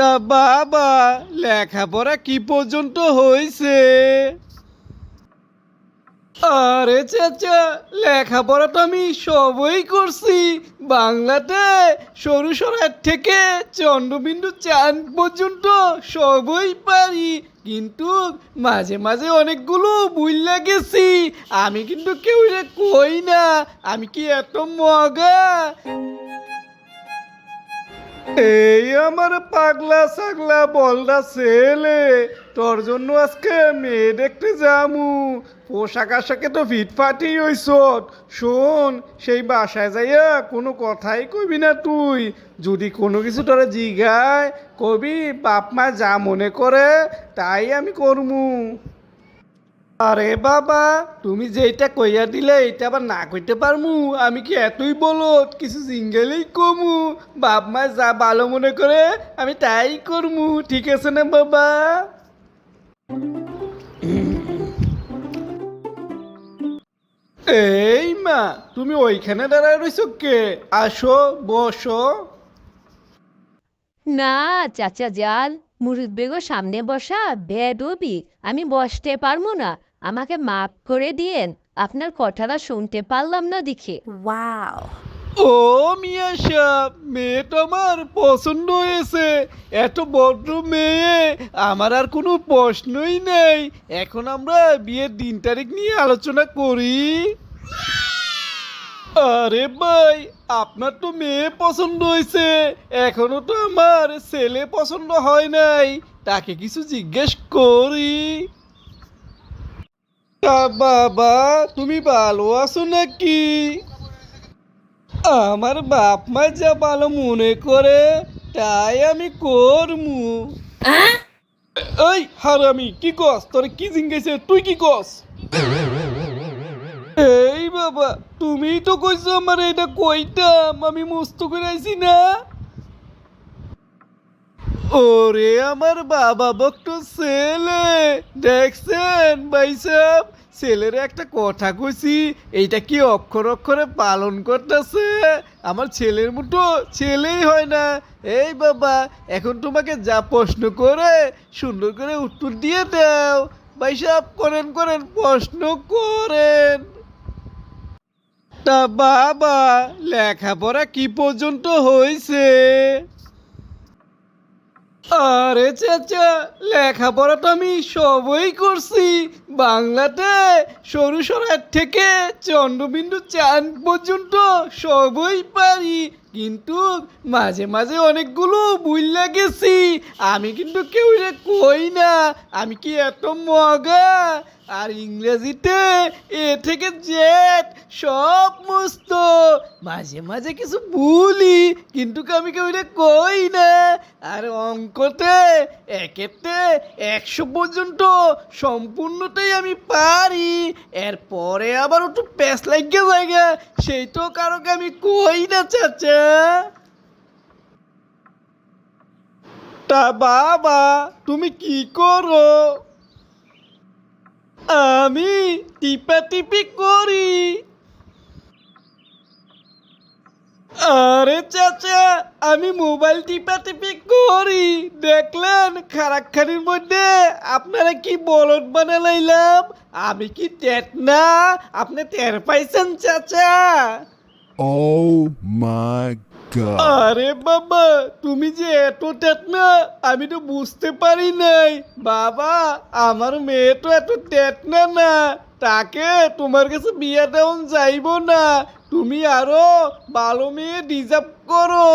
তা বাবা, লেখাপড়া কি পর্যন্ত হয়েছে আরে চাচা লেখাপড়া তো আমি সবই করছি। বাংলাতে সরু সরার থেকে চন্দ্রবিন্দু চাঁদ পর্যন্ত সবই পারি। কিন্তু মাঝে মাঝে অনেকগুলো বুঝলা গেছি আমি কিন্তু কেউ কই না। আমি কি এত মগা? এই আমার পাগলা ছাগলা বলদা ছেলে, তোর জন্য আজকে মেয়ে দেখতে যামু। পোশাক আশাকে তো ফিটফাটি হইছ শোন, সেই বাসায় যাইয়া কোনো কথাই কইবি না তুই। যদি কোনো কিছু তোরা জিগায়, কবি, বাপ মা যা মনে করে, তাই আমি করমু। আরে বাবা, তুমি যেটা কইয়া দিলে এটা আবার না কইতে পারমু। আমি কি এতই বলো কিছু সিঙ্গেলেই কমু। বাপ মা যা ভালো মনে করে, আমি তাই করমু। ঠিক আছে না বাবা? এই মা, তুমি ওইখানে দাঁড়ায় রইছো কে? আসো, বসো। না, চাচা জাল মুরুদ বেগো সামনে বসা, বেদবি। আমি বসতে পারব না। আমাকে মাফ করে দিয়েন আপনার কথাটা শুনতে পারলাম না দেখে। Wow. ও মিয়া সাহ মেয়ে তো আমার পছন্দ হয়েছে। এত ভদ্র মেয়ে আমার আর কোনো প্রশ্নই নেই। এখন আমরা বিয়ের দিন তারিখ নিয়ে আলোচনা করি। আরে ভাই আপনার তো মেয়ে পছন্দ হয়েছে। এখনও তো আমার ছেলে পছন্দ হয় নাই। তাকে কিছু জিজ্ঞেস করি। বাবা তুমি ভালো আছো নাকি? আমার বাপ মা যা ভালো মনে করে তাই আমি করমু। এই হারামি কি কস? তোর কি জিঙ্গেছে তুই কি কস? এই বাবা তুমিই তো কইছো আমার এটা কইতাম আমি মস্ত করে আইছি না? ওরে আমার বাবা ভক্ত ছেলে। দেখছেন ভাই সাহেব ছেলের একটা কথা কইছি, এইটা কি অক্ষর অক্ষরে পালন করতেছে? আমার ছেলের মতো ছেলেই হয় না। এই বাবা, এখন তোমাকে যা প্রশ্ন করে, সুন্দর করে উত্তর দিয়ে দাও। ভাই সাহেব করেন করেন, প্রশ্ন করেন। তা বাবা, লেখাপড়া কি পর্যন্ত হয়েছে আরে চাচা লেখাপড়া তো আমি সবই করছি। বাংলাতে সরু সরার থেকে চন্দ্রবিন্দু চান পর্যন্ত সবই পারি। কিন্তু মাঝে মাঝে অনেকগুলো বুঝলা গেছি আমি কিন্তু কেউ কই না। আমি কি এত মগা? আর ইংরেজিতে এ থেকে জেড সব মস্ত। মাঝে মাঝে কিছু ভুলি কিন্তু আমি কেউ কই না? আর অঙ্কতে, একেতে একশো পর্যন্ত সম্পূর্ণটাই আমি পারি। এরপরে আবার একটু প্যাস লাগিয়ে জায়গা, সেই তো কারোকে আমি কই না, চাচা। তা বাবা, তুমি কি করো? আমি টিপা টিপি করি। আরে চাচা, আমি মোবাইল টিপা টিপি করি। দেখলেন খারাকখানির মধ্যে আপনারা কি বলদ বানালাইলাম আমি কি টেট না আপনি টের পাইছেন, চাচা? Oh my god. আরে বাবা, তুমি যে এত টেট না, আমি তো বুঝতে পারি নাই। বাবা, আমার মেয়ে তো এত টেট না না, তাকে তোমার কাছে বিয়ে দেওয়া যাইব না। তুমি আরও ভালো মেয়ে ডিজার্ভ করো।